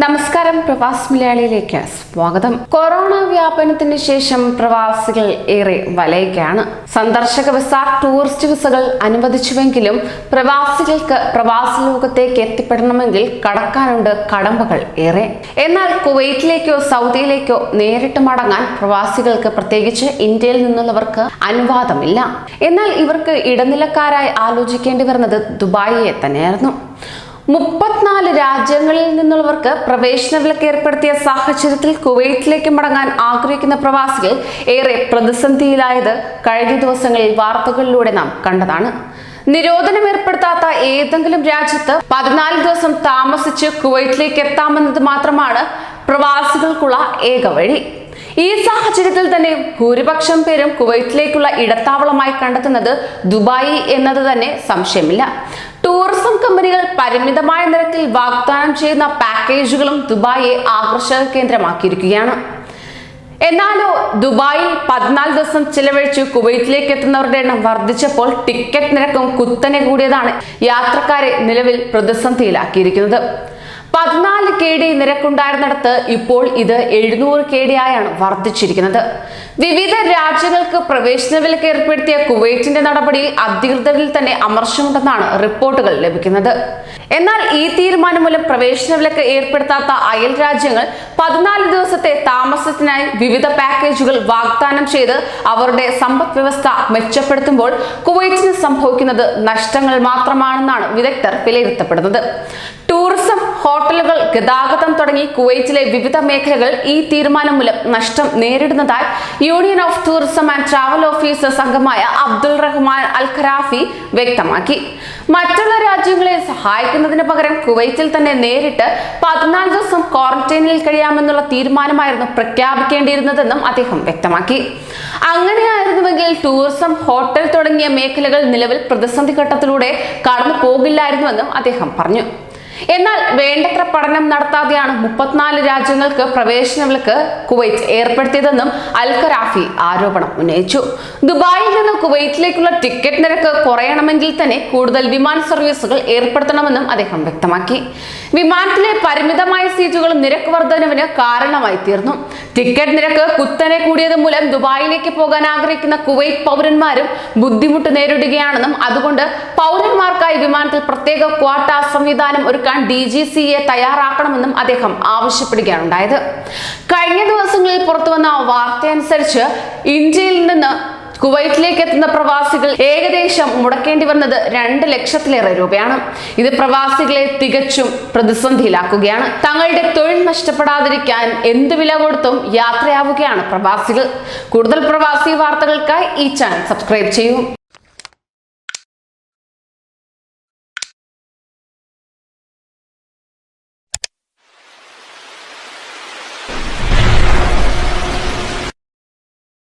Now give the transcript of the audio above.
നമസ്കാരം പ്രവാസ് മലയാളിയിലേക്ക് സ്വാഗതം. കൊറോണ വ്യാപനത്തിന് ശേഷം പ്രവാസികൾ ഏറെ വലയുകയാണ്. സന്ദർശക വിസ ടൂറിസ്റ്റ് വിസകൾ അനുവദിച്ചുവെങ്കിലും പ്രവാസികൾക്ക് പ്രവാസ ലോകത്തേക്ക് എത്തിപ്പെടണമെങ്കിൽ കടക്കാനുണ്ട് കടമ്പകൾ ഏറെ. എന്നാൽ കുവൈറ്റിലേക്കോ സൗദിയിലേക്കോ നേരിട്ട് മടങ്ങാൻ പ്രവാസികൾക്ക് പ്രത്യേകിച്ച് ഇന്ത്യയിൽ നിന്നുള്ളവർക്ക് അനുവാദമില്ല. എന്നാൽ ഇവർക്ക് ഇടനിലക്കാരായി ആലോചിക്കേണ്ടി വരുന്നത് ദുബായിയെ തന്നെയായിരുന്നു. മുപ്പത്തിനാല് രാജ്യങ്ങളിൽ നിന്നുള്ളവർക്ക് പ്രവേശന വിലക്ക് ഏർപ്പെടുത്തിയ സാഹചര്യത്തിൽ കുവൈറ്റിലേക്ക് മടങ്ങാൻ ആഗ്രഹിക്കുന്ന പ്രവാസികൾ ഏറെ പ്രതിസന്ധിയിലായത് കഴിഞ്ഞ ദിവസങ്ങളിൽ വാർത്തകളിലൂടെ നാം കണ്ടതാണ്. നിരോധനം ഏർപ്പെടുത്താത്ത ഏതെങ്കിലും രാജ്യത്ത് പതിനാല് ദിവസം താമസിച്ച് കുവൈറ്റിലേക്ക് എത്താമെന്നത് മാത്രമാണ് പ്രവാസികൾക്കുള്ള ഏക വഴി. ഈ സാഹചര്യത്തിൽ തന്നെ ഭൂരിപക്ഷം പേരും കുവൈറ്റിലേക്കുള്ള ഇടത്താവളമായി കണ്ടെത്തുന്നത് ദുബായി എന്നത് തന്നെ സംശയമില്ല. ടൂറിസം കമ്പനികൾ പരിമിതമായ നിരക്കിൽ വാഗ്ദാനം ചെയ്യുന്ന പാക്കേജുകളും ദുബായിയെ ആകർഷക കേന്ദ്രമാക്കിയിരിക്കുകയാണ്. എന്നാലോ ദുബായിൽ പതിനാല് ദിവസം ചിലവഴിച്ച് കുവൈത്തിലേക്ക് എത്തുന്നവരുടെ എണ്ണം വർദ്ധിച്ചപ്പോൾ ടിക്കറ്റ് നിരക്കും കുത്തനെ കൂടിയതാണ് യാത്രക്കാരെ നിലവിൽ പ്രതിസന്ധിയിലാക്കിയിരിക്കുന്നത്. പതിനാല് കെ ഡി നിരക്കുണ്ടായിരുന്നിടത്ത് ഇപ്പോൾ ഇത് എഴുന്നൂറ് കെ ഡി ആയാണ് വർദ്ധിച്ചിരിക്കുന്നത്. വിവിധ രാജ്യങ്ങൾക്ക് പ്രവേശന വിലക്ക് ഏർപ്പെടുത്തിയ കുവൈറ്റിന്റെ നടപടിയിൽ അധികൃതരിൽ തന്നെ അമർശമുണ്ടെന്നാണ് റിപ്പോർട്ടുകൾ ലഭിക്കുന്നത്. എന്നാൽ ഈ തീരുമാനം മൂലം പ്രവേശന വിലക്ക് ഏർപ്പെടുത്താത്ത അയൽ രാജ്യങ്ങൾ പതിനാല് ദിവസത്തെ താമസത്തിനായി വിവിധ പാക്കേജുകൾ വാഗ്ദാനം ചെയ്ത് അവരുടെ സമ്പദ് വ്യവസ്ഥ മെച്ചപ്പെടുത്തുമ്പോൾ കുവൈറ്റിന് സംഭവിക്കുന്നത് നഷ്ടങ്ങൾ മാത്രമാണെന്നാണ് വിദഗ്ധർ വിലയിരുത്തപ്പെടുന്നത്. ഹോട്ടലുകൾ ഗതാഗതം തുടങ്ങി കുവൈറ്റിലെ വിവിധ മേഖലകൾ ഈ തീരുമാനം മൂലം നഷ്ടം നേരിടുന്നതായി union of tourism and travel officers അംഗമായ അബ്ദുൾ റഹ്മാൻ അൽ ഖരാഫി വ്യക്തമാക്കി. മറ്റുള്ള രാജ്യങ്ങളെ സഹായിക്കുന്നതിന് പകരം കുവൈറ്റിൽ തന്നെ നേരിട്ട് പതിനാല് ദിവസം ക്വാറന്റൈനിൽ കഴിയാമെന്നുള്ള തീരുമാനമായിരുന്നു പ്രഖ്യാപിക്കേണ്ടിയിരുന്നതെന്നും അദ്ദേഹം വ്യക്തമാക്കി. അങ്ങനെയായിരുന്നുവെങ്കിൽ ടൂറിസം ഹോട്ടൽ തുടങ്ങിയ മേഖലകൾ നിലവിൽ പ്രതിസന്ധി ഘട്ടത്തിലൂടെ കടന്നു പോകില്ലായിരുന്നുവെന്നും അദ്ദേഹം പറഞ്ഞു. എന്നാൽ വേണ്ടത്ര പഠനം നടത്താതെയാണ് മുപ്പത്തിനാല് രാജ്യങ്ങൾക്ക് പ്രവേശന വിലക്ക് കുവൈറ്റ് ഏർപ്പെടുത്തിയതെന്നും അൽ ഖറാഫി ആരോപണം ഉന്നയിച്ചു. ദുബായിൽ നിന്ന് കുവൈറ്റിലേക്കുള്ള ടിക്കറ്റ് നിരക്ക് കുറയണമെങ്കിൽ തന്നെ കൂടുതൽ വിമാന സർവീസുകൾ ഏർപ്പെടുത്തണമെന്നും അദ്ദേഹം വ്യക്തമാക്കി. വിമാനത്തിലെ പരിമിതമായ സീറ്റുകൾ നിരക്ക് വർധനവിന് കാരണമായി തീർന്നു. ടിക്കറ്റ് നിരക്ക് കുത്തനെ കൂടിയത് മൂലം ദുബായിലേക്ക് പോകാൻ ആഗ്രഹിക്കുന്ന കുവൈത്ത് പൗരന്മാരും ബുദ്ധിമുട്ട് നേരിടുകയാണെന്നും അതുകൊണ്ട് പൗരന്മാർക്കായി വിമാനത്തിൽ പ്രത്യേക ക്വാട്ട സംവിധാനം ഒരുക്കാൻ ഡി ജി സിയെ തയ്യാറാക്കണമെന്നും അദ്ദേഹം ആവശ്യപ്പെടുകയാണുണ്ടായത് കഴിഞ്ഞ ദിവസങ്ങളിൽ പുറത്തുവന്ന വാർത്തയനുസരിച്ച് ഇന്ത്യയിൽ നിന്ന് കുവൈറ്റിലേക്ക് എത്തുന്ന പ്രവാസികൾ ഏകദേശം മുടക്കേണ്ടി വന്നത് രണ്ട് ലക്ഷത്തിലേറെ രൂപയാണ്. ഇത് പ്രവാസികളെ തികച്ചും പ്രതിസന്ധിയിലാക്കുകയാണ്. തങ്ങളുടെ തൊഴിൽ നഷ്ടപ്പെടാതിരിക്കാൻ എന്ത് വില കൊടുത്തും യാത്രയാവുകയാണ് പ്രവാസികൾ. കൂടുതൽ പ്രവാസി വാർത്തകൾക്കായി ഈ ചാനൽ സബ്സ്ക്രൈബ് ചെയ്യൂ.